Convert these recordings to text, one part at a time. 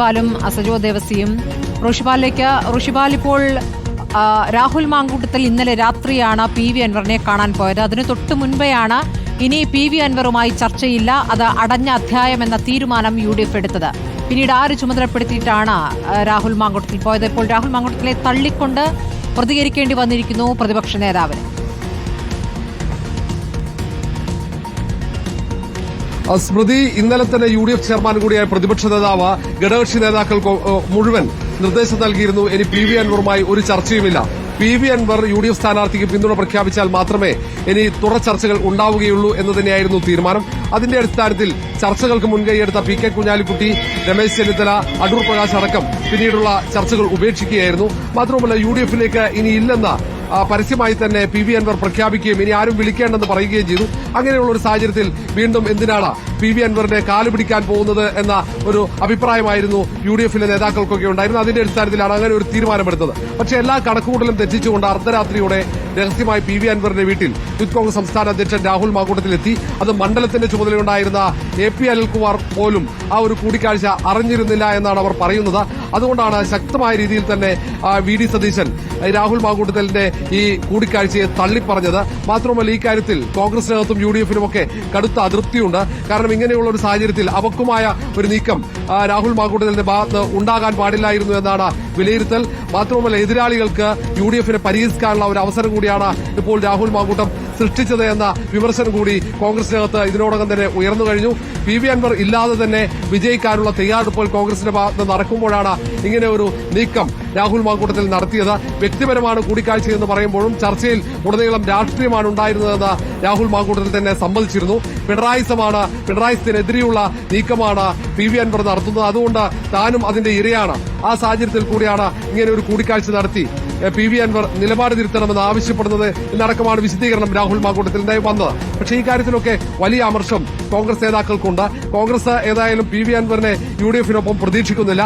ബാലും അസജോ ദേവസിയും ഋഷിപാലിലേക്ക് ഋഷിപാൽ ഇപ്പോൾ രാഹുൽ മാങ്കൂട്ടത്തിൽ ഇന്നലെ രാത്രിയാണ് പി വി അൻവറിനെ കാണാൻ പോയത്. അതിന് തൊട്ട് മുൻപെയാണ് ഇനി പി വി അൻവറുമായി ചർച്ചയില്ല. അത് അടഞ്ഞ അധ്യായം എന്ന തീരുമാനം യു ഡി എഫ് എടുത്തത്. പിന്നീട് ആര് ചുമതലപ്പെടുത്തിയിട്ടാണ് രാഹുൽ മാങ്കൂട്ടത്തിൽ പോയത്? ഇപ്പോൾ രാഹുൽ മാങ്കൂട്ടത്തിലെ തള്ളിക്കൊണ്ട് പ്രതികരിക്കേണ്ടി വന്നിരിക്കുന്നു പ്രതിപക്ഷ നേതാവിന് സ്മൃതി ഇന്നലെ തന്നെ യു ഡി എഫ് ചെയർമാൻ കൂടിയായ പ്രതിപക്ഷ നേതാവ് ഘടകകക്ഷി നേതാക്കൾ മുഴുവൻ നിർദ്ദേശം നൽകിയിരുന്നു. ഇനി പി വി അൻവറുമായി ഒരു ചർച്ചയുമില്ല. P V Anvar U D F സ്ഥാനാർത്ഥിക്ക് പിന്തുണ പ്രഖ്യാപിച്ചാൽ മാത്രമേ ഇനി തുറ ചർച്ചകൾ ഉണ്ടാവുകയുള്ളൂ എന്ന് തന്നെയായിരുന്നു തീരുമാനം. അതിന്റെ അടിസ്ഥാനത്തിൽ ചർച്ചകൾക്ക് മുൻകൈയെടുത്ത പി കെ കുഞ്ഞാലിക്കുട്ടി രമേശ് ചെന്നിത്തല അടൂർ പ്രകാശ് അടക്കം പിന്നീടുള്ള ചർച്ചകൾ ഉപേക്ഷിക്കുകയായിരുന്നു. മാത്രമല്ല യു ഡി എഫിലേക്ക് ഇനി ഇല്ലെന്ന പരസ്യമായി തന്നെ പി വി അൻവർ പ്രഖ്യാപിക്കുകയും ഇനി ആരും വിളിക്കേണ്ടെന്ന് പറയുകയും ചെയ്തു. അങ്ങനെയുള്ള ഒരു സാഹചര്യത്തിൽ വീണ്ടും എന്തിനാണ് പി വി അൻവറിന്റെ കാൽ പിടിക്കാൻ പോകുന്നത് എന്ന ഒരു അഭിപ്രായമായിരുന്നു യു ഡി എഫിലെ നേതാക്കൾക്കൊക്കെ ഉണ്ടായിരുന്നു അതിന്റെ അടിസ്ഥാനത്തിലാണ് അങ്ങനെ ഒരു തീരുമാനമെടുത്തത്. പക്ഷേ എല്ലാ കണക്കുകൂട്ടലും തെറ്റിച്ചുകൊണ്ട് അർദ്ധരാത്രിയോടെ രഹസ്യമായി പി വി അൻവറിന്റെ വീട്ടിൽ യൂത്ത് കോൺഗ്രസ് സംസ്ഥാന അധ്യക്ഷൻ രാഹുൽ മാക്കൂട്ടത്തിലെത്തി. അത് മണ്ഡലത്തിന്റെ ചുമതലയുണ്ടായിരുന്ന എ പി അനിൽകുമാർ പോലും ആ ഒരു കൂടിക്കാഴ്ച അറിഞ്ഞിരുന്നില്ല എന്നാണ് അവർ പറയുന്നത്. അതുകൊണ്ടാണ് ശക്തമായ രീതിയിൽ തന്നെ വി ഡി സതീശൻ രാഹുൽ മാക്കൂട്ടത്തലിന്റെ ഈ കൂടിക്കാഴ്ചയെ തള്ളിപ്പറഞ്ഞത്. മാത്രമല്ല ഈ കാര്യത്തിൽ കോൺഗ്രസിനകത്തും യു ഡി എഫിനുമൊക്കെ കടുത്ത അതൃപ്തിയുണ്ട്. കാരണം ഇങ്ങനെയുള്ള ഒരു സാഹചര്യത്തിൽ അവക്കുമായ ഒരു നീക്കം രാഹുൽ മാക്കൂട്ടത്തലിന്റെ ഭാഗത്ത് ഉണ്ടാകാൻ പാടില്ലായിരുന്നു എന്നാണ് വിലയിരുത്തൽ. മാത്രമല്ല എതിരാളികൾക്ക് യു ഡി എഫിനെ ഒരു അവസരം കൂടിയാണ് ഇപ്പോൾ രാഹുൽ മാക്കൂട്ടം സൃഷ്ടിച്ചത് എന്ന വിമർശനം കൂടി കോൺഗ്രസിനകത്ത് ഇതിനോടകം തന്നെ ഉയർന്നു കഴിഞ്ഞു. പി വി അൻവർ ഇല്ലാതെ തന്നെ വിജയിക്കാനുള്ള തയ്യാറെടുപ്പുകൾ കോൺഗ്രസിന്റെ ഭാഗത്ത് നടക്കുമ്പോഴാണ് ഇങ്ങനെ ഒരു നീക്കം രാഹുൽ മാങ്കൂട്ടത്തിൽ നടത്തിയത്. വ്യക്തിപരമാണ് കൂടിക്കാഴ്ചയെന്ന് പറയുമ്പോഴും ചർച്ചയിൽ ഉടനീളം രാഷ്ട്രീയമാണ് ഉണ്ടായിരുന്നതെന്ന് രാഹുൽ മാങ്കൂട്ടത്തിൽ തന്നെ സമ്മതിച്ചിരുന്നു. പിണറായിസമാണ് പിണറായിസത്തിനെതിരെയുള്ള നീക്കമാണ് പി വി അൻവർ നടത്തുന്നത്. അതുകൊണ്ട് താനും അതിന്റെ ഇരയാണ്. ആ സാഹചര്യത്തിൽ കൂടിയാണ് ഇങ്ങനെ ഒരു കൂടിക്കാഴ്ച നടത്തി. പി വി അൻവർ നിലപാട് തിരുത്തണമെന്ന് ആവശ്യപ്പെടുന്നത്. എന്നടക്കമാണ് വിശദീകരണം രാഹുൽ മാക്കൂട്ടത്തിൽ ഉണ്ടായി വന്നത്. പക്ഷേ ഈ കാര്യത്തിലൊക്കെ വലിയ അമർഷം കോൺഗ്രസ് നേതാക്കൾക്കുണ്ട്. കോൺഗ്രസ് ഏതായാലും പി വി അൻവറിനെ യു ഡി എഫിനൊപ്പം പ്രതീക്ഷിക്കുന്നില്ല.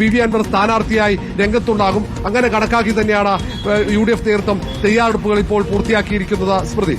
പി വി അൻവർ സ്ഥാനാർത്ഥിയായി രംഗത്തുണ്ടാകും. അങ്ങനെ കണക്കാക്കി തന്നെയാണ് യു ഡി എഫ് നേതൃത്വം തയ്യാറെടുപ്പുകൾ ഇപ്പോൾ പൂർത്തിയാക്കിയിരിക്കുന്നത് സ്മൃതി.